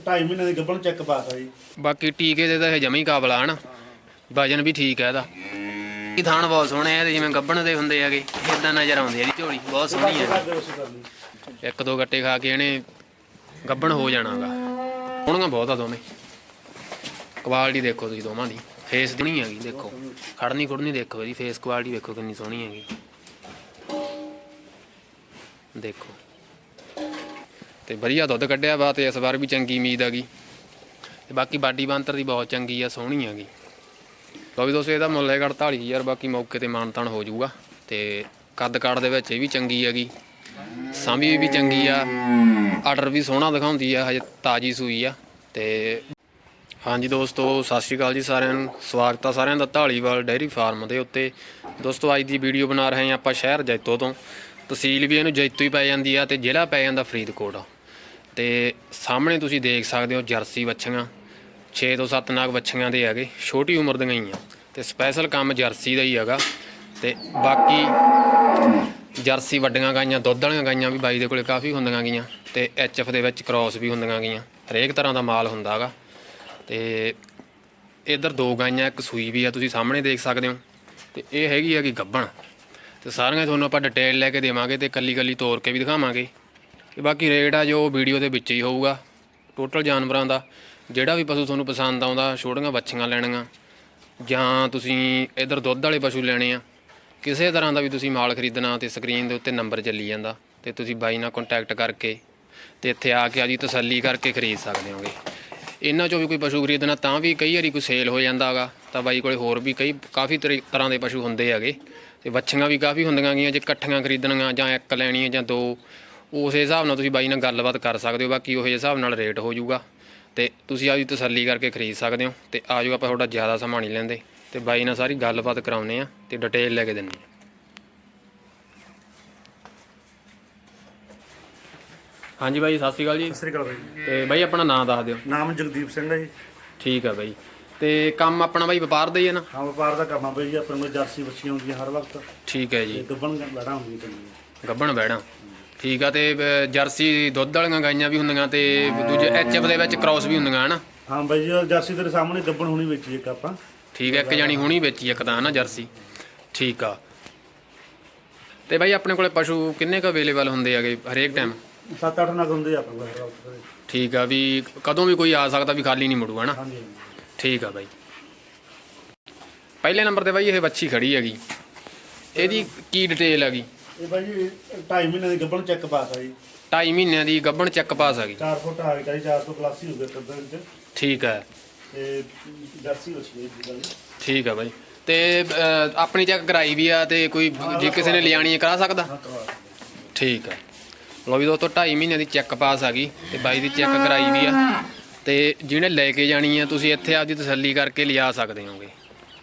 2.5 ਮਹੀਨੇ ਦੀ ਗੱਭਣ ਚੈੱਕ ਪਾਤਾ ਜੀ। ਬਾਕੀ ਟੀਕੇ ਦੇ ਤਾਂ ਇਹ ਜਮੀ ਕਾਬਲ ਹਨਾ? ਵਜਨ ਵੀ ਠੀਕ ਹੈ ਇਹਦਾ। ਇਹ ਥਾਣ ਬਹੁਤ ਸੋਹਣੇ ਆ ਇਹਦੇ ਜਿਵੇਂ ਗੱਬਣ ਦੇ ਹੁੰਦੇ ਹੈਗੇ ਇਦਾਂ ਨਜ਼ਰ ਆਉਂਦੀ ਹੈ ਇਹਦੀ ਝੋਲੀ ਬਹੁਤ ਸੋਹਣੀ ਹੈ ਇੱਕ ਦੋ ਗੱਟੇ ਖਾ ਕੇ ਇਹਨੇ ਗੱਬਣ ਹੋ ਜਾਣਾਗਾ। ਸੋਹਣੀਆਂ ਬਹੁਤ ਆ ਦੋਵੇਂ। ਕੁਆਲਿਟੀ ਦੇਖੋ ਤੁਸੀਂ ਦੋਵਾਂ ਦੀ। ਫੇਸ ਦੀ ਹੈਗੀ ਦੇਖੋ। ਖੜਨੀ ਖੁੜਨੀ ਦੇਖੋ ਇਹਦੀ ਫੇਸ ਕੁਆਲਿਟੀ ਵੇਖੋ ਕਿੰਨੀ ਸੋਹਣੀ ਹੈਗੀ। ਦੇਖੋ। ਤੇ ਵਧੀਆ ਦੁੱਧ ਕੱਢਿਆ ਵਾ ਤੇ ਇਸ ਵਾਰ ਵੀ ਚੰਗੀ ਉਮੀਦ ਹੈਗੀ ਤੇ ਬਾਕੀ ਬਾਡੀ ਬਾਂਤਰ ਦੀ ਬਹੁਤ ਚੰਗੀ ਆ, ਸੋਹਣੀ ਹੈਗੀ ਲਓ ਵੀ ਦੋਸਤੋ, ਇਹਦਾ ਮੁੱਲ ਹੈਗਾ 48000 ਬਾਕੀ ਮੌਕੇ ਤੇ ਮਾਨਤਾਨ ਹੋ ਜਾਊਗਾ। ਤੇ ਕੱਦ ਕਾੜ ਦੇ ਵਿੱਚ ਇਹ ਵੀ ਚੰਗੀ ਹੈਗੀ। ਸਾਂਭੀ ਵੀ ਚੰਗੀ ਆ। ਆਰਡਰ ਵੀ ਸੋਹਣਾ ਦਿਖਾਉਂਦੀ ਆ, ਹਜੇ ਤਾਜੀ ਸੂਈ ਆ। ਤੇ ਹਾਂਜੀ ਦੋਸਤੋ, ਸਤਿ ਸ਼੍ਰੀ ਅਕਾਲ ਜੀ ਸਾਰਿਆਂ ਨੂੰ। ਸਵਾਗਤ ਆ ਸਾਰਿਆਂ ਦਾ ਢਾਲੀਵਾਲ ਡੇਅਰੀ ਫਾਰਮ ਦੇ ਉੱਤੇ। ਦੋਸਤੋ, ਅੱਜ ਦੀ ਵੀਡੀਓ ਬਣਾ ਰਹੇ ਹਾਂ ਆਪਾਂ ਸ਼ਹਿਰ ਜੈਤੋ ਤੋਂ। ਤਹਿਸੀਲ ਵੀ ਇਹਨੂੰ ਜੈਤੋ ਹੀ ਪੈ ਜਾਂਦੀ ਆ ਤੇ ਜ਼ਿਲ੍ਹਾ ਪੈ ਜਾਂਦਾ ਫਰੀਦਕੋਟ। ਤੇ ਸਾਹਮਣੇ ਤੁਸੀਂ ਦੇਖ ਸਕਦੇ ਹੋ ਜਰਸੀ ਵੱਛੀਆਂ 6 ਤੋਂ 7 ਨਾਗ ਵੱਛੀਆਂ ਦੇ ਹੈਗੇ, ਛੋਟੀ ਉਮਰ ਦੀਆਂ ਹੀ ਆ। ਤੇ ਸਪੈਸ਼ਲ ਕੰਮ ਜਰਸੀ ਦਾ ਹੀ ਹੈਗਾ। ਤੇ ਬਾਕੀ ਜਰਸੀ ਵੱਡੀਆਂ ਗਾਈਆਂ, ਦੁੱਧ ਵਾਲੀਆਂ ਗਾਈਆਂ ਵੀ ਬਾਈ ਦੇ ਕੋਲੇ ਕਾਫੀ ਹੁੰਦੀਆਂ ਗਈਆਂ ਤੇ ਐਚਐਫ ਦੇ ਵਿੱਚ ਕ੍ਰਾਸ ਵੀ ਹੁੰਦੀਆਂ ਗਈਆਂ। ਹਰੇਕ ਤਰ੍ਹਾਂ ਦਾ ਮਾਲ ਹੁੰਦਾ ਹੈਗਾ। ਤੇ ਇਧਰ ਦੋ ਗਾਈਆਂ, ਇੱਕ ਸੂਈ ਵੀ ਆ, ਤੁਸੀਂ ਸਾਹਮਣੇ ਦੇਖ ਸਕਦੇ ਹੋ। ਤੇ ਇਹ ਹੈਗੀ ਹੈਗੀ ਗੱਬਣ। ਤੇ ਸਾਰੀਆਂ ਤੁਹਾਨੂੰ ਆਪਾਂ ਡਿਟੇਲ ਲੈ ਕੇ ਦੇਵਾਂਗੇ ਤੇ ਕੱਲੀ ਕੱਲੀ ਤੋਰ ਕੇ ਵੀ ਦਿਖਾਵਾਂਗੇ। ਤੇ ਬਾਕੀ ਰੇਟ ਆ ਜੋ ਵੀਡੀਓ ਦੇ ਵਿੱਚ ਹੀ ਹੋਊਗਾ ਟੋਟਲ ਜਾਨਵਰਾਂ ਦਾ, ਜਿਹੜਾ ਵੀ ਪਸ਼ੂ ਤੁਹਾਨੂੰ ਪਸੰਦ ਆਉਂਦਾ, ਛੋਟੀਆਂ ਬੱਚੀਆਂ ਲੈਣੀਆਂ, ਜਾਂ ਤੁਸੀਂ ਇਧਰ ਦੁੱਧ ਵਾਲੇ ਪਸ਼ੂ ਲੈਣੇ ਆ, ਕਿਸੇ ਤਰ੍ਹਾਂ ਦਾ ਵੀ ਤੁਸੀਂ ਮਾਲ ਖਰੀਦਣਾ ਤੇ ਸਕਰੀਨ ਦੇ ਉੱਤੇ ਨੰਬਰ ਚੱਲੀ ਜਾਂਦਾ, ਤੇ ਤੁਸੀਂ ਬਾਈ ਨਾਲ ਕੰਟੈਕਟ ਕਰਕੇ ਤੇ ਇੱਥੇ ਆ ਕੇ ਆਦੀ ਤਸੱਲੀ ਕਰਕੇ ਖਰੀਦ ਸਕਦੇ ਹੋਗੇ। ਇਹਨਾਂ ਚੋਂ ਵੀ ਕੋਈ ਪਸ਼ੂ ਖਰੀਦਣਾ ਤਾਂ ਵੀ ਕਈ ਵਾਰੀ ਕੋਈ ਸੇਲ ਹੋ ਜਾਂਦਾ ਹੈਗਾ ਤਾਂ ਬਾਈ ਕੋਲੇ ਹੋਰ ਵੀ ਕਈ ਕਾਫੀ ਤਰੀ- ਤਰ੍ਹਾਂ ਦੇ ਪਸ਼ੂ ਹੁੰਦੇ ਹੈਗੇ। ਤੇ ਵੱਛੀਆਂ ਵੀ ਕਾਫੀ ਹੁੰਦੀਆਂ ਗੀਆਂ ਜੇ ਇਕੱਠੀਆਂ ਖਰੀਦਣੀਆਂ ਜਾਂ ਇੱਕ ਲੈਣੀ ਹੈ ਜਾਂ ਦੋ ਉਸ ਹਿਸਾਬ ਨਾਲ ਤੁਸੀਂ ਬਾਈ ਨਾਲ ਗੱਲਬਾਤ ਕਰ ਸਕਦੇ ਹੋ ਬਾਕੀ ਉਹ ਹਿਸਾਬ ਨਾਲ ਰੇਟ ਹੋ ਜਾਊਗਾ। ਤੇ ਤੁਸੀਂ ਆਪਦੀ ਤਸੱਲੀ ਕਰਕੇ ਖਰੀਦ ਸਕਦੇ ਹੋ ਤੇ ਆ ਜਾਓ ਆਪਾਂ ਤੁਹਾਡਾ ਜ਼ਿਆਦਾ ਸਮਾਂ ਨਹੀਂ ਲੈਂਦੇ। ਤੇ ਬਾਈ ਨਾਲ ਸਾਰੀ ਗੱਲਬਾਤ ਕਰਾਉਨੇ ਆ ਤੇ ਡਿਟੇਲ ਲੈ ਕੇ ਦਿੰਨੇ ਆ ਹਾਂਜੀ ਬਾਈ ਸਤਿ ਸ਼੍ਰੀ ਅਕਾਲ ਜੀ। ਸਤਿ ਸ੍ਰੀ ਅਕਾਲ ਬਾਈ ਤੇ ਬਾਈ ਆਪਣਾ ਨਾਮ ਦੱਸ ਦਿਓ। ਨਾਮ ਜਗਦੀਪ ਸਿੰਘ ਹੈ ਜੀ। ਠੀਕ ਆ ਬਾਈ। ਤੇ ਕੰਮ ਆਪਣਾ ਬਾਈ ਵਪਾਰ ਦਾ ਹੀ ਹੈ ਨਾ? ਹਾਂ ਵਪਾਰ ਦਾ ਕਰਨਾ ਬਾਈ ਆਪਣੇ ਕੋਲ ਜਰਸੀ ਬੱਚੀਆਂ ਹੁੰਦੀਆਂ ਹਰ ਵਕਤ। ਠੀਕ ਹੈ ਤੇ ਜੀ ਗੱਭਣ ਲੜਾ ਹੁੰਦੀ ਚੰਗੀ ਗੱਬਣ ਬੈਣਾ ਠੀਕ ਆ ਤੇ ਅਹ, ਜਰਸੀ ਦੁੱਧ ਵਾਲੀਆਂ ਗਾਈਆਂ ਵੀ ਹੁੰਦੀਆਂ ਤੇ ਦੂਜੇ ਐਚਐਫ ਦੇ ਵਿੱਚ ਕ੍ਰਾਸ ਵੀ ਹੁੰਦੀਆਂ ਹਨਾ? ਹਾਂ ਬਾਈ ਜੀ ਜਰਸੀ ਤੇਰੇ ਸਾਹਮਣੇ ਗੱਭਣ ਹੋਣੀ ਵੇਚੀ ਇੱਕ ਆਪਾਂ। ਠੀਕ ਹੈ ਇੱਕ ਜਾਣੀ ਹੁਣੀ ਵੇਚੀ ਇੱਕ ਤਾਂ ਹਨਾ ਜਰਸੀ? ਠੀਕ ਆ। ਤੇ ਬਾਈ ਆਪਣੇ ਕੋਲੇ ਪਸ਼ੂ ਕਿੰਨੇ ਕੁ ਅਵੇਲੇਬਲ ਹੁੰਦੇ ਹੈਗੇ ਹਰੇਕ ਟਾਈਮ 7-8 ਨਗ ਹੁੰਦੇ ਆ ਆਪਣੇ ਕੋਲ ਹਰ ਵਕਤ ਦੇ। ਠੀਕ ਆ ਵੀ ਕਦੋਂ ਵੀ ਕੋਈ ਆ ਸਕਦਾ ਵੀ ਖਾਲੀ ਨਹੀਂ ਮੁੜੂ ਹਨਾ? ਹਾਂਜੀ ਹਾਂਜੀ। ਠੀਕ ਆ ਬਾਈ। ਪਹਿਲੇ ਨੰਬਰ ਤੇ ਬਾਈ ਇਹ ਬੱਚੀ ਖੜੀ ਹੈਗੀ। ਇਹਦੀ ਕੀ ਡਿਟੇਲ ਹੈਗੀ? ਇਹ ਬਾਈ ਜੀ 2.5 ਮਹੀਨੇ ਦੀ ਗੱਭਣ ਚੈੱਕ ਪਾਤਾ ਜੀ। 2.5 ਮਹੀਨਿਆਂ ਦੀ ਗੱਬਣ ਚੱਕ ਪਾਸ ਹੈਗੀ 4 ਫੁੱਟ ਹਾਈਟ ਹੈ 400 ਪਲੱਸ ਹੀ ਹੋ ਗਿਆ ਕੱਦਾਂ ਵਿੱਚ ਠੀਕ ਹੈ ਤੇ ਜਰਸੀ ਬੱਚੀ ਹੈ ਜੀ ਗੱਲ ਠੀਕ ਆ ਬਾਈ। ਤੇ ਅਹ, ਆਪਣੀ ਚੈੱਕ ਕਰਾਈ ਵੀ ਆ ਤੇ ਕੋਈ ਜੇ ਕਿਸੇ ਨੇ ਲਿਆਣੀ ਹੈ ਕਰਾ ਸਕਦਾ? ਹਾਂ ਕਰਵਾ ਦਿੰਦੇ। ਠੀਕ ਹੈ ਲੋ ਵੀ ਦੋਸਤੋ 2.5 ਮਹੀਨਿਆਂ ਦੀ ਚੈੱਕ ਪਾਸ ਆ ਗਈ ਤੇ ਬਾਈ ਦੀ ਚੈੱਕ ਕਰਾਈ ਵੀ ਆ। ਤੇ ਜਿਹਨੇ ਲੈ ਕੇ ਜਾਣੀ ਆ ਤੁਸੀਂ ਇੱਥੇ ਆਪਦੀ ਤਸੱਲੀ ਕਰਕੇ ਲਿਆ ਸਕਦੇ ਹੋਗੇ।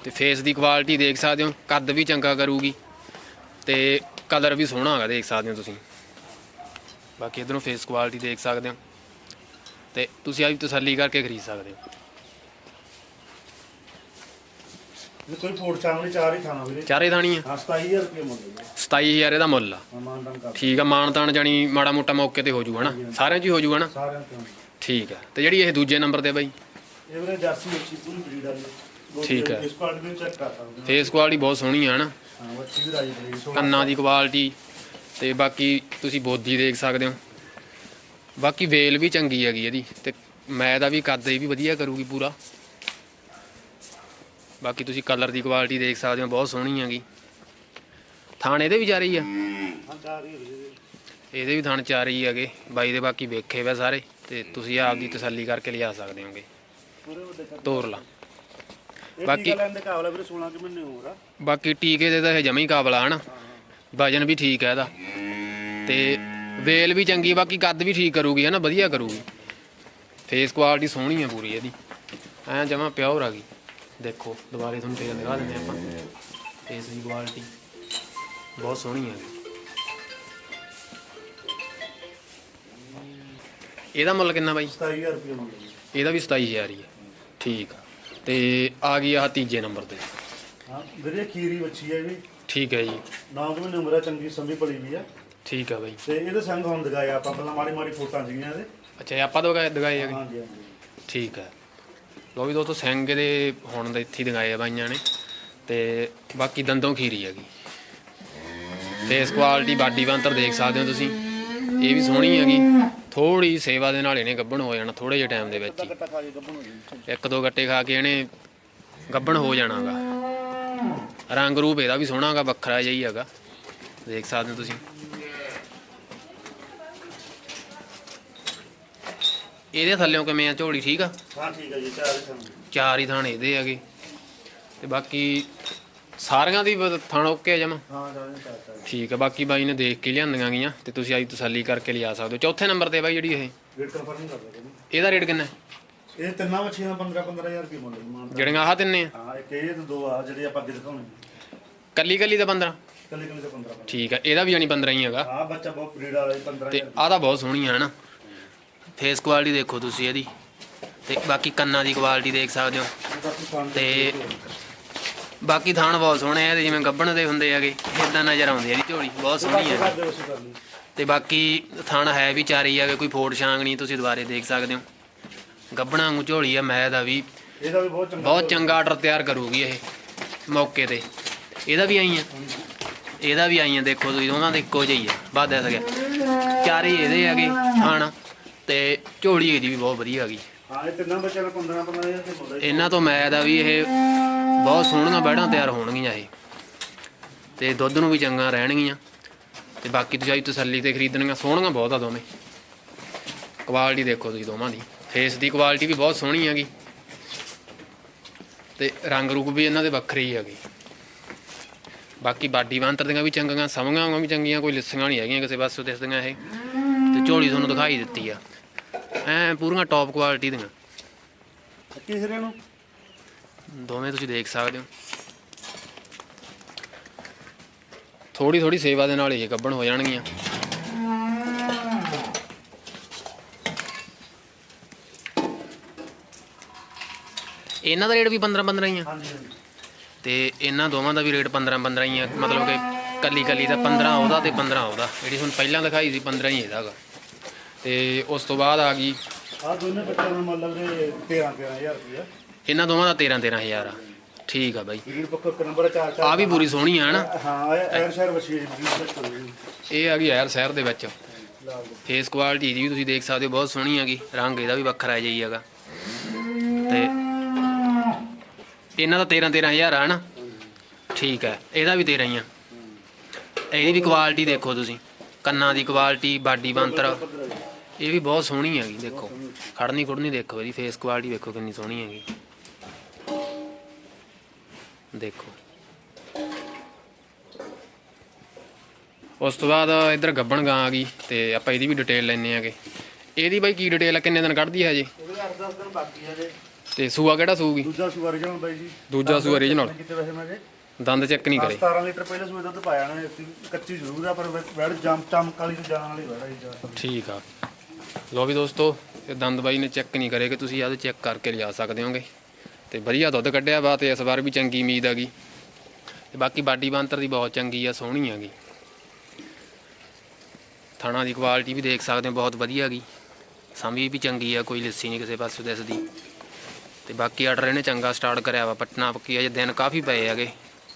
ਤੇ ਫੇਸ ਦੀ ਕੁਆਲਿਟੀ ਦੇਖ ਸਕਦੇ ਹੋ ਕੱਦ ਵੀ ਚੰਗਾ ਕਰੂਗੀ ਤੇ ਕਲਰ ਵੀ ਸੋਹਣਾ ਹੈਗਾ ਦੇਖ ਸਕਦੇ ਹੋ ਤੁਸੀਂ। ਬਾਕੀ ਇਧਰੋਂ ਫੇਸ ਕੁਆਲਿਟੀ ਦੇਖ ਸਕਦੇ ਹੋ ਤੇ ਤੁਸੀਂ ਆਪਦੀ ਤਸੱਲੀ ਕਰਕੇ ਖਰੀਦ ਸਕਦੇ ਹੋ। ਇਹ ਕੋਈ ਫੋਟ ਚਾਲ ਨਹੀਂ ਚਾਰ ਹੀ ਖਾਣਾ ਵੀਰੇ। ਚਾਰੇ ਥਾਣੀ ਆ? ਹਾਂ 27000 ਰੁਪਏ ਮੁੱਲ ਹੈ। 27000 ਇਹਦਾ ਮੁੱਲ ਆ। ਮਾਨਦਾਨ ਕਰ ਠੀਕ ਆ ਮਾਨਤਾਨ ਜਾਣੀ ਮਾੜਾ ਮੋਟਾ ਮੌਕੇ ਤੇ ਹੋ ਜੂ ਹਨਾ ਸਾਰਿਆਂ 'ਚ ਹੀ ਹੋ ਜੂ ਹਨਾ ਸਾਰਿਆਂ ਤੋਂ ਠੀਕ ਆ। ਤੇ ਜਿਹੜੀ ਇਹ ਦੂਜੇ ਨੰਬਰ ਤੇ ਬਾਈ? ਇਹ ਵੀਰੇ ਜਰਸੀ ਬੱਚੀ ਪੂਰੀ ਬਰੀਡ ਦੋ ਠੀਕ ਹੈ। ਇਸ ਕੁਆਲਿਟੀ ਨੂੰ ਚੈੱਕ ਕਰ ਸਕਦੇ ਹੋ। ਫੇਸ ਕੁਆਲਿਟੀ ਬਹੁਤ ਸੋਹਣੀ ਆ ਹਨਾ? ਹਾਂ ਬੱਚੀ ਵੀ ਰਾਜੀ ਬਰੀਡ ਸੋਹਣਾ। ਕੰਨਾਂ ਦੀ ਕੁਆਲਿਟੀ ਤੇ ਬਾਕੀ ਤੁਸੀਂ ਬੋਦੀ ਦੇਖ ਸਕਦੇ ਹੋ। ਬਾਕੀ ਵੇਲ ਵੀ ਚੰਗੀ ਹੈਗੀ ਇਹਦੀ। ਤੇ ਮੈਂ ਦਾ ਵੀ ਕੱਦ ਇਹ ਵੀ ਵਧੀਆ ਕਰੂਗੀ ਪੂਰਾ। ਬਾਕੀ ਤੁਸੀਂ ਕਲਰ ਦੀ ਕੁਆਲਿਟੀ ਦੇਖ ਸਕਦੇ ਹੋ ਬਹੁਤ ਸੋਹਣੀ ਹੈਗੀ। ਥਾਣ ਇਹਦੇ ਵੀ ਜਾ ਰਹੀ ਆ? ਹਾਂ ਚਾਰ ਹੀ ਵੀਰੇ। ਇਹਦੇ ਵੀ ਥਾਣ ਚਾਰ ਹੀ ਹੈਗੇ। ਬਾਈ ਦੇ ਬਾਕੀ ਵੇਖੇ ਵੇ ਸਾਰੇ। ਤੇ ਤੁਸੀਂ ਆਪਦੀ ਤਸੱਲੀ ਕਰਕੇ ਲਿਆ ਸਕਦੇ ਹੋਗੇ। ਪੂਰੇ ਵੱਡੇ ਕਰ ਤੋਰ ਲਾ। ਇਹ ਬਾਕੀ- ਬਾਕੀ ਲੈਂਦੇ ਕਾਬਲਾ ਵੀਰੇ 16 ਕਿ ਮਹੀਨੇ ਹੋਰ ਆ। ਬਾਕੀ ਟੀਕੇ ਦੇ ਤਾਂ ਇਹ ਜਮੀ ਕਾਬਲਾ ਹਨ? ਵਜਨ ਵੀ ਠੀਕ ਹੈ ਇਹਦਾ। ਤੇ ਵੇਲ ਵੀ ਚੰਗੀ ਬਾਕੀ ਕੱਦ ਵੀ ਠੀਕ ਕਰੂਗੀ ਹੈ ਨਾ ਵਧੀਆ ਕਰੂਗੀ। ਫੇਸ ਕੁਆਲਿਟੀ ਸੋਹਣੀ ਹੈ ਪੂਰੀ ਇਹਦੀ। ਐਂ ਜਮਾ ਪਿਓਰ ਆ ਗਈ। ਦੇਖੋ ਦੁਬਾਰੇ ਤੁਹਾਨੂੰ ਫੇਰ ਦਿਖਾ ਦਿੰਦੇ ਆਪਾਂ। ਫੇਸ ਦੀ ਕੁਆਲਿਟੀ ਬਹੁਤ ਸੋਹਣੀ ਹੈ ਇਹਦਾ ਮੁੱਲ ਕਿੰਨਾ ਬਾਈ? 27000 ਰੁਪਏ ਹੈ ਜੀ। ਇਹਦਾ ਵੀ 27000 ਹੀ ਹੈ। ਠੀਕ ਆ। ਤੇ ਆ ਗਈ ਆਹ ਤੀਜੇ ਨੰਬਰ ਤੇ। ਹਾਂ ਵੀਰੇ ਖੀਰੀ ਬੱਚੀ ਹੈ ਵੀ ਠੀਕ ਹੈ ਜੀ। 9 ਕਿ ਮਹੀਨੇ ਉਮਰ ਆ ਚੰਗੀ ਸੰਭੀ ਪੜੀ ਵੀ ਆ ਠੀਕ ਆ ਬਾਈ। ਤੇ ਇਹਦੇ ਸੰਗ ਹੁਣ ਦਿਖਾਇਆ ਆਪਾਂ ਪਹਿਲਾਂ ਮਾੜੀ ਮਾੜੀ ਫੋਟਾਂ ਸੀਗੀਆਂ ਇਹਦੇ। ਅੱਛਾ ਇਹ ਆਪਾਂ ਤੋਂ ਦਗਾਏ ਹੈਗੇ? ਹਾਂਜੀ ਹਾਂਜੀ। ਠੀਕ ਹੈ ਲੋ ਵੀ ਦੋਸਤੋ ਸਿੰਘ ਦੇ ਹੁਣ ਦੇ ਇੱਥੇ ਹੀ ਦਿਖਾਏ ਆ ਬਾਈਆਂ ਨੇ। ਤੇ ਬਾਕੀ ਦੰਦੋਂ ਖੀਰੀ ਹੈਗੀ। ਫੇਸ ਕੁਆਲਿਟੀ ਬਾਡੀ ਬੰਤਰ ਦੇਖ ਸਕਦੇ ਹੋ ਤੁਸੀਂ। ਇਹ ਵੀ ਸੋਹਣੀ ਹੈਗੀ। ਥੋੜੀ ਸੇਵਾ ਦੇ ਨਾਲ ਇਹਨੇ ਗੱਭਣ ਹੋ ਜਾਣਾ ਥੋੜੇ ਜਿਹੇ ਟਾਈਮ ਦੇ ਵਿੱਚ ਹੀ। ਕੱਟਾ ਖਾ ਕੇ ਗੱਭਣ ਹੋ ਜੀ ਇੱਕ ਦੋ ਗੱਟੇ ਖਾ ਕੇ ਇਹਨੇ ਗੱਭਣ ਹੋ ਜਾਣਾਗਾ। ਰੰਗ ਰੂਪ ਇਹਦਾ ਵੀ ਸੋਹਣਾਗਾ ਵੱਖਰਾ ਜਿਹਾ ਹੀ ਹੈਗਾ। ਦੇਖ ਸਕਦੇ ਹੋ ਤੁਸੀਂ। ਇਹਦੇ ਥੱਲੇੋਂ ਕਿਵੇਂ ਆ ਝੋਲੀ ਠੀਕ ਆ? ਹਾਂ ਠੀਕ ਹੈ ਜੀ ਚਾਰ ਹੀ ਸਾਨੂੰ ਚਾਰ ਹੀ ਥਾਣ ਇਹਦੇ ਹੈਗੇ। ਤੇ ਬਾਕੀ ਸਾਰੀਆਂ ਦੀ ਥਣ ਓਕੇ ਜਮਾ? ਹਾਂ ਚਾਰ ਚਾਰ ਠੀਕ ਹੈ ਬਾਕੀ ਬਾਈ ਨੇ ਦੇਖ ਕੇ ਲਿਆਂਦੀਆਂ ਗਈਆਂ ਤੇ ਤੁਸੀਂ ਅੱਜ ਤਸੱਲੀ ਕਰਕੇ ਲਿਆ ਸਕਦੇ ਹੋ। ਚੌਥੇ ਨੰਬਰ ਤੇ ਬਾਈ ਜਿਹੜੀ ਇਹ। ਵੇਟ ਕਨਫਰਮ ਕਰ ਲਓ ਜੀ ਇਹਦਾ ਰੇਟ ਕਿੰਨਾ ਹੈ? ਇਹ ਤਿੰਨਾਂ ਮੱਛੀਆਂ 15 15000 ਰੁਪਏ ਮੁੱਲ ਜੀ ਮਾਨ ਜਿਹੜੀਆਂ ਆਹ ਤਿੰਨੇ ਆ? ਹਾਂ ਇੱਕ ਇਹ ਤੇ ਦੋ ਆ ਜਿਹੜੇ ਆਪਾਂ ਅੱਗੇ ਦਿਖਾਉਣੇ ਕੱਲੀ ਕੱਲੀ ਦਾ 15 ਕੱਲੇ ਕੱਲੇ ਤੇ 15 15 ਠੀਕ ਹੈ ਇਹਦਾ ਵੀ ਜਾਨੀ 15 ਹੀ ਹੈਗਾ। ਹਾਂ ਬੱਚਾ ਬਹੁਤ ਬਰੀਡ ਵਾਲਾ ਜੀ 15000 ਤੇ ਆਹ ਤਾਂ ਬਹੁਤ ਸੋਹਣੀ ਹੈ ਨਾ ਫੇਸ ਕੁਆਲਿਟੀ ਦੇਖੋ ਤੁਸੀਂ ਇਹਦੀ। ਤੇ ਬਾਕੀ ਕੰਨਾਂ ਦੀ ਕੁਆਲਿਟੀ ਦੇਖ ਸਕਦੇ ਹੋ। ਤੇ ਬਾਕੀ ਥਾਣ ਬਹੁਤ ਸੋਹਣੇ ਆ ਜਿਵੇਂ ਗੱਬਣ ਦੇ ਹੁੰਦੇ ਹੈਗੇ ਇਦਾਂ ਨਜ਼ਰ ਆਉਂਦੀ ਹੈ ਇਹਦੀ ਝੋਲੀ ਬਹੁਤ ਸੋਹਣੀ ਕਰ ਲਈ ਤੇ ਬਾਕੀ ਥਣ ਹੈ ਵੀ ਚਾਰੀ ਹੈਗੇ ਕੋਈ ਫੋੜ ਛਾਂਗ ਨਹੀਂ ਤੁਸੀਂ ਦੁਬਾਰੇ ਦੇਖ ਸਕਦੇ ਹੋ। ਗੱਬਣਾ ਵਾਂਗੂ ਝੋਲੀ ਆ ਮੈਂ ਦਾ ਵੀ। ਇਹਦਾ ਵੀ ਬਹੁਤ ਚੰਗਾ ਬਹੁਤ ਚੰਗਾ ਆਰਡਰ ਤਿਆਰ ਕਰੂਗੀ ਇਹ ਮੌਕੇ ਤੇ। ਇਹਦਾ ਵੀ ਆਈ ਆ। ਇਹਦਾ ਵੀ ਆਈ ਆ ਦੇਖੋ ਤੁਸੀਂ ਦੋਨਾਂ ਦੇ ਇੱਕੋ ਜਿਹੀ ਆ ਬਾਦ ਐ ਸਕਿਆ ਚਾਰੇ ਇਹਦੇ ਹੈਗੇ ਥਣ। ਤੇ ਝੋਲੀ ਇਹਦੀ ਵੀ ਬਹੁਤ ਵਧੀਆ ਹੈਗੀ। ਹਾਂ ਇਹ ਤਿੰਨਾਂ ਬੱਚਿਆਂ ਦਾ 15 15000 ਤੇ ਮੁੱਲ ਹੈ ਜੀ। ਇਹਨਾਂ ਤੋਂ ਮੈਂ ਦਾ ਵੀ ਇਹ ਬਹੁਤ ਸੋਹਣੀਆਂ ਬੈੜਾਂ ਤਿਆਰ ਹੋਣਗੀਆਂ ਇਹ। ਤੇ ਦੁੱਧ ਨੂੰ ਵੀ ਚੰਗਾ ਰਹਿਣਗੀਆਂ। ਤੇ ਬਾਕੀ ਤੁਸੀਂ ਤਸੱਲੀ ਤੇ ਖਰੀਦਣੀਆਂ, ਸੋਹਣੀਆਂ ਬਹੁਤ ਆ ਦੋਵੇਂ। ਕੁਆਲਿਟੀ ਦੇਖੋ ਤੁਸੀਂ ਦੋਵਾਂ ਦੀ। ਫੇਸ ਦੀ ਕੁਆਲਿਟੀ ਵੀ ਬਹੁਤ ਸੋਹਣੀ ਹੈਗੀ। ਤੇ ਰੰਗ ਰੂਪ ਵੀ ਇਹਨਾਂ ਦੇ ਵੱਖਰੇ ਹੀ ਹੈਗੇ। ਬਾਕੀ ਬਾਡੀ ਬਾਂਤਰ ਦੀਆਂ ਵੀ ਚੰਗੀਆਂ ਸਮੀਆਂ ਵੀ ਚੰਗੀਆਂ, ਕੋਈ ਲਿੱਸੀਆਂ ਨਹੀਂ ਹੈਗੀਆਂ ਕਿਸੇ ਪਾਸੇ ਦਿਸਦੀਆਂ ਇਹ। ਤੇ ਝੋਲੀ ਤੁਹਾਨੂੰ ਦਿਖਾਈ ਦਿੱਤੀ ਆ। ਐ ਪੂਰੀਆਂ ਟੌਪ ਕੁਆਲਿਟੀ ਦੀਆਂ। ਕਿਸ ਨੂੰ? ਦੋਵੇਂ ਤੁਸੀਂ ਦੇਖ ਸਕਦੇ ਹੋ। ਥੋੜੀ ਥੋੜੀ ਸੇਵਾ ਦੇ ਨਾਲ ਇਹ ਗੱਬਣ ਹੋ ਜਾਣਗੀਆਂ। ਇਹਨਾਂ ਦਾ ਰੇਟ ਵੀ 15 15 ਹੀ ਆ। ਹਾਂਜੀ ਹਾਂਜੀ। ਤੇ ਇਹਨਾਂ ਦੋਵਾਂ ਦਾ ਵੀ ਰੇਟ 15 15 ਹੀ ਆ। ਮਤਲਬ ਕਿ ਕੱਲੀ ਕੱਲੀ ਦਾ 15 ਉਹਦਾ ਤੇ 15 ਉਹਦਾ ਜਿਹੜੀ ਹੁਣ ਪਹਿਲਾਂ ਦਿਖਾਈ ਸੀ 15 ਹੀ ਇਹਦਾ ਗਾ। ਤੇ ਉਸ ਤੋਂ ਬਾਅਦ ਆ ਗਈ। ਆ ਦੋਨੇ ਬੱਚਿਆਂ ਦਾ ਵੀਰੇ 13 13000 ਰੁਪਏ ਇਹਨਾਂ ਦੋਵਾਂ ਦਾ 13 13000 ਆ। ਠੀਕ ਆ ਬਾਈ। ਇੱਕ ਨੰਬਰ 4 4 ਆ ਵੀ ਪੂਰੀ ਸੋਹਣੀ ਆ ਨਾ ਹਾਂ ਇਹ ਐਰ ਸ਼ਹਿਰ ਵਸੀ ਆ ਗਈ ਯਾਰ ਸ਼ਹਿਰ ਦੇ ਵਿੱਚ। ਫੇਸ ਕੁਆਲਿਟੀ ਦੀ ਵੀ ਤੁਸੀਂ ਦੇਖ ਸਕਦੇ ਹੋ ਬਹੁਤ ਸੋਹਣੀ ਹੈਗੀ ਰੰਗ ਇਹਦਾ ਵੀ ਵੱਖਰਾ ਜਿਹਾ ਹੀ ਹੈਗਾ। ਤੇ ਇਹਨਾਂ ਦਾ 13 13000 ਆ ਨਾ ਠੀਕ ਹੈ ਇਹਦਾ ਵੀ 13 ਹੀ ਆ। ਇਹਦੀ ਵੀ ਕੁਆਲਿਟੀ ਦੇਖੋ ਤੁਸੀਂ। ਕੰਨਾਂ ਦੀ ਕੁਆਲਿਟੀ ਬਾਡੀ ਬੰਤਰ। ਇਹ ਵੀ ਬਹੁਤ ਸੋਹਣੀ ਹੈਗੀ ਦੇਖੋ। ਖੜਨੀ ਖੁੜਨੀ ਦੇਖੋ ਇਹਦੀ ਫੇਸ ਕੁਆਲਿਟੀ ਦੇਖੋ ਕਿੰਨੀ ਸੋਹਣੀ ਹੈਗੀ। ਦੇਖੋ। ਉਸ ਤੋਂ ਬਾਅਦ ਇੱਧਰ ਗੱਬਣ ਗਾਂ ਆ ਗਈ ਤੇ ਆਪਾਂ ਇਹਦੀ ਵੀ ਡਿਟੇਲ ਲੈਣੇ ਆਗੇ। ਇਹਦੀ ਬਾਈ ਕੀ ਡਿਟੇਲ ਆ? ਕਿੰਨੇ ਦਿਨ ਕੱਢਦੀ ਹੈ ਹਜੇ? ਇਹਦੇ 8-10 ਦਿਨ ਬਾਕੀ ਆ ਜੇ ਤੇ ਸੂਆ ਕਿਹੜਾ ਸੂਗੀ? ਦੂਜਾ ਸੂਆ ਰਿਜਨਲ ਬਾਈ ਜੀ। ਦੂਜਾ ਸੂਆ original। ਕਿਤੇ ਵੈਸੇ ਮੈਂ ਜੇ ਦੰਦ ਚੈੱਕ ਨਹੀਂ ਕਰੇ। 17 ਲੀਟਰ ਪਹਿਲੇ ਸੂਏ ਦੁੱਧ ਪਾਇਆ ਨਾ ਕੱਚੀ ਜ਼ਰੂਰ ਆ ਪਰ ਵੈੜ ਜੰਮ ਚਮਕ ਵਾਲੀ ਤੇ ਜਾਣ ਵਾਲੀ ਵੈੜ ਆ। ਠੀਕ ਆ। ਲੋ ਵੀ ਦੋਸਤੋ ਇਹ ਦੰਦ ਬਾਈ ਨੇ ਚੈੱਕ ਨਹੀਂ ਕਰੇ ਕਿ ਤੁਸੀਂ ਆਦੇ ਚੈੱਕ ਕਰਕੇ ਲਿਆ ਸਕਦੇ ਹੋਗੇ। ਤੇ ਵਧੀਆ ਦੁੱਧ ਕੱਢਿਆ ਵਾ ਤੇ ਇਸ ਵਾਰ ਵੀ ਚੰਗੀ ਉਮੀਦ ਆ ਗਈ। ਤੇ ਬਾਕੀ ਬਾਡੀ ਬਾਂਤਰ ਦੀ ਬਹੁਤ ਚੰਗੀ ਆ, ਸੋਹਣੀ ਹੈਗੀ ਥਾਣਾ ਦੀ ਕੁਆਲਿਟੀ ਵੀ ਦੇਖ ਸਕਦੇ ਹੋ, ਬਹੁਤ ਵਧੀਆ ਹੈਗੀ ਸਮੀ ਵੀ ਚੰਗੀ ਆ, ਕੋਈ ਲਿੱਸੀ ਨਹੀਂ ਕਿਸੇ ਪਾਸੇ ਦਿਸਦੀ। ਤੇ ਬਾਕੀ ਆਰਡਰ ਇਹਨੇ ਚੰਗਾ ਸਟਾਰਟ ਕਰਿਆ ਵਾ, ਪਟਨਾ ਪੱਕੀ ਅਜੇ ਦਿਨ ਕਾਫੀ ਪਏ ਹੈਗੇ।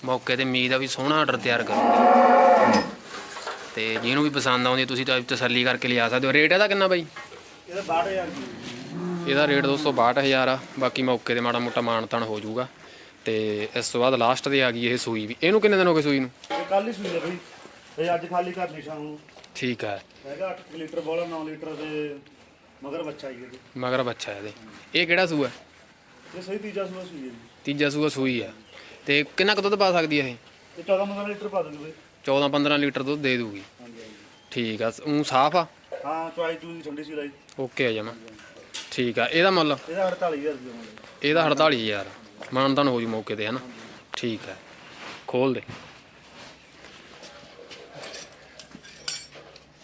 ਮੌਕੇ ਤੇ ਉਮੀਦ ਆ ਵੀ ਸੋਹਣਾ ਆਰਡਰ ਤਿਆਰ ਕਰੂਗੀ ਤੇ ਜਿਹਨੂੰ ਵੀ ਪਸੰਦ ਆਉਂਦੀ, ਤੁਸੀਂ ਤਾਂ ਤਸੱਲੀ ਕਰਕੇ ਲਿਆ ਸਕਦੇ ਹੋ। ਰੇਟ ਇਹਦਾ ਕਿੰਨਾ ਬਾਈ? ਇਹਦਾ 62000 ਜੀ ਇਹਦਾ ਰੇਟ ਦੋਸਤੋ 62000 ਆ ਬਾਕੀ ਮੌਕੇ ਤੇ ਮਾੜਾ ਮੋਟਾ ਮਾਨਤਾਨ ਹੋ ਜਾਊਗਾ। ਤੇ ਇਸ ਤੋਂ ਬਾਅਦ ਲਾਸਟ ਤੇ ਆ ਗਈ ਇਹ ਸੂਈ ਵੀ। ਇਹਨੂੰ ਕਿੰਨੇ ਦਿਨ ਹੋ ਗਏ ਸੂਈ ਨੂੰ? ਇਹ ਕੱਲ ਹੀ ਸੂਈ ਆ ਬਈ। ਇਹ ਅੱਜ ਖਾਲੀ ਕਰ ਲਈ ਸ਼ਾਮ ਨੂੰ। ਠੀਕ ਹੈ ਹੈਗਾ 8 ਲੀਟਰ ਬੋਲਾ 9 ਲੀਟਰ ਦੇ ਮਗਰ ਬੱਚਾ ਹੀ ਇਹਦੇ। ਮਗਰ ਬੱਚਾ ਇਹਦੇ। ਇਹ ਕਿਹੜਾ ਸੂਆ? ਇਹ ਸਹੀ ਤੀਜਾ ਸੂਆ ਸੂਈ ਹੈ ਜੀ। ਤੀਜਾ ਸੂਆ ਸੂਈ ਆ। ਤੇ ਕਿੰਨਾ ਕੁ ਦੁੱਧ ਪਾ ਸਕਦੀ ਹੈ ਇਹ? ਇਹ 14 15 ਲੀਟਰ ਪਾ ਦੂਗੇ ਬਈ। 14 15 ਲੀਟਰ ਦੁੱਧ ਦੇ ਦੂਗੀ। ਹਾਂਜੀ ਹਾਂਜੀ। ਠੀਕ ਆ। ਉਹ ਸਾਫ਼ ਆ? ਹਾਂ ਚੁਆਈ ਚੂਈ ਠੰਡੀ ਸੀ ਲਾਈ ਓਕੇ ਆ ਜਮਾ। ਠੀਕ ਆ ਇਹਦਾ ਮੁੱਲ ਇਹਦਾ 48000 ਰੁਪਏ ਮੁੱਲ ਇਹਦਾ 48000 ਮਾਨਤਾਨ ਹੋ ਜੂ ਮੌਕੇ ਤੇ ਹਨਾ? ਠੀਕ ਹੈ ਖੋਲ ਦੇ।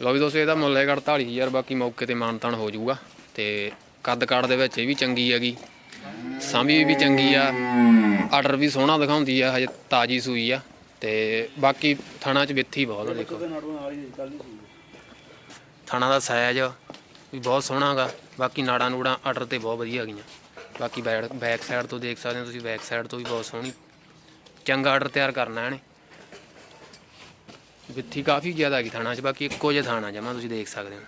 ਲਓ ਵੀ ਦੋਸਤੋ ਇਹਦਾ ਮੁੱਲ ਹੈਗਾ 48000 ਬਾਕੀ ਮੌਕੇ ਤੇ ਮਾਨਤਾਨ ਹੋ ਜਾਊਗਾ ਤੇ ਕੱਦ ਕਾੜ ਦੇ ਵਿੱਚ ਇਹ ਵੀ ਚੰਗੀ ਹੈਗੀ। ਸਾਂਭੀ ਵੀ ਚੰਗੀ ਆ। ਆਰਡਰ ਵੀ ਸੋਹਣਾ ਦਿਖਾਉਂਦੀ ਆ ਹਜੇ ਤਾਜੀ ਸੂਈ ਆ। ਤੇ ਬਾਕੀ ਥਣਾ ਚ ਵਿੱਥੀ ਬਹੁਤ ਆ ਦੇਖੋ। ਉਹਦੇ ਨਾੜੂ ਨਾਲ ਹੀ ਕੱਲ ਹੀ ਸੂਈ ਥਣਾ ਦਾ ਸਾਈਜ਼ ਵੀ ਬਹੁਤ ਸੋਹਣਾ ਗਾ। ਬਾਕੀ ਨਾੜਾਂ ਨੂੜਾਂ ਆਰਡਰ ਤੇ ਬਹੁਤ ਵਧੀਆ ਗਈਆਂ। ਬਾਕੀ ਬੈਕ ਬੈਕ ਸਾਈਡ ਤੋਂ ਦੇਖ ਸਕਦੇ ਹੋ ਤੁਸੀਂ ਬੈਕ ਸਾਈਡ ਤੋਂ ਵੀ ਬਹੁਤ ਸੋਹਣੀ। ਚੰਗਾ ਆਰਡਰ ਤਿਆਰ ਕਰਨਾ ਇਹਨੇ। ਵਿੱਥੀ ਕਾਫੀ ਜ਼ਿਆਦਾ ਹੈਗੀ ਥਾਣਾ 'ਚ, ਬਾਕੀ ਇੱਕੋ ਜਿਹਾ ਥਾਣਾ ਜਮਾ ਤੁਸੀਂ ਦੇਖ ਸਕਦੇ ਹੋ।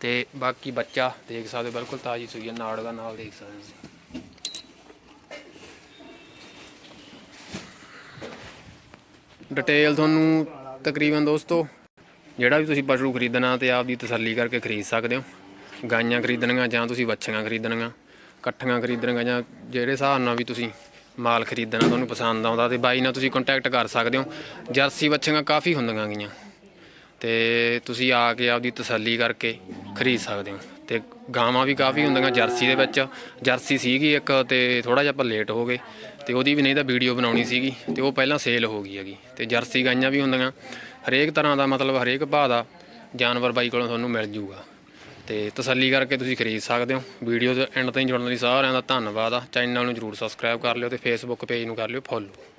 ਤੇ ਬਾਕੀ ਬੱਚਾ ਦੇਖ ਸਕਦੇ ਹੋ, ਬਿਲਕੁਲ ਤਾਜੀ ਸੂਈ ਹੈ ਨਾੜ ਦਾ ਨਾਲ ਦੇਖ ਸਕਦੇ ਹੋ। ਤੁਸੀਂ ਡਿਟੇਲ ਤੁਹਾਨੂੰ ਤਕਰੀਬਨ ਦੋਸਤੋ ਜਿਹੜਾ ਵੀ ਤੁਸੀਂ ਪਸ਼ੂ ਖਰੀਦਣਾ ਤੇ ਆਪਦੀ ਤਸੱਲੀ ਕਰਕੇ ਖਰੀਦ ਸਕਦੇ ਹੋ। ਗਾਈਆਂ ਖਰੀਦਣੀਆਂ ਜਾਂ ਤੁਸੀਂ ਵੱਛੀਆਂ ਖਰੀਦਣੀਆਂ ਇਕੱਠੀਆਂ ਖਰੀਦਣੀਆਂ ਜਾਂ ਜਿਹੜੇ ਹਿਸਾਬ ਨਾਲ ਵੀ ਤੁਸੀਂ ਮਾਲ ਖਰੀਦਣਾ ਤੁਹਾਨੂੰ ਪਸੰਦ ਆਉਂਦਾ ਤੇ ਬਾਈ ਨਾਲ ਤੁਸੀਂ ਕੰਟੈਕਟ ਕਰ ਸਕਦੇ ਹੋ। ਜਰਸੀ ਵੱਛੀਆਂ ਕਾਫੀ ਹੁੰਦੀਆਂ ਗੀਆਂ ਤੇ ਤੁਸੀਂ ਆ ਕੇ ਆਪਦੀ ਤਸੱਲੀ ਕਰਕੇ ਖਰੀਦ ਸਕਦੇ ਹੋ ਤੇ ਗਾਵਾਂ ਵੀ ਕਾਫੀ ਹੁੰਦੀਆਂ ਜਰਸੀ ਦੇ ਵਿੱਚ। ਜਰਸੀ ਸੀਗੀ ਇੱਕ ਤੇ ਥੋੜਾ ਜਿਹਾ ਆਪਾਂ ਲੇਟ ਹੋ ਗਏ ਤੇ ਉਹਦੀ ਵੀ ਨਹੀਂ ਤਾਂ ਵੀਡੀਓ ਬਣਾਉਣੀ ਸੀਗੀ ਤੇ ਉਹ ਪਹਿਲਾਂ ਸੇਲ ਹੋ ਗਈ ਹੈਗੀ ਤੇ ਜਰਸੀ ਗਾਈਆਂ ਵੀ ਹੁੰਦੀਆਂ। ਹਰੇਕ ਤਰ੍ਹਾਂ ਦਾ ਮਤਲਬ ਹਰੇਕ ਭਾਅ ਦਾ ਜਾਨਵਰ ਬਾਈ ਕੋਲੋਂ ਤੁਹਾਨੂੰ ਮਿਲ ਜੂਗਾ। ਤੇ ਤਸੱਲੀ ਕਰਕੇ ਤੁਸੀਂ ਖਰੀਦ ਸਕਦੇ ਹੋ। ਵੀਡੀਓ ਦੇ ਐਂਡ ਤਾਈਂ ਜੁੜਨ ਲਈ ਸਾਰਿਆਂ ਦਾ ਧੰਨਵਾਦ ਆ। ਚੈਨਲ ਨੂੰ ਜਰੂਰ ਸਬਸਕ੍ਰਾਈਬ ਕਰ ਲਿਓ ਤੇ ਫੇਸਬੁੱਕ ਪੇਜ ਨੂੰ ਕਰ ਲਿਓ ਫੋਲੋ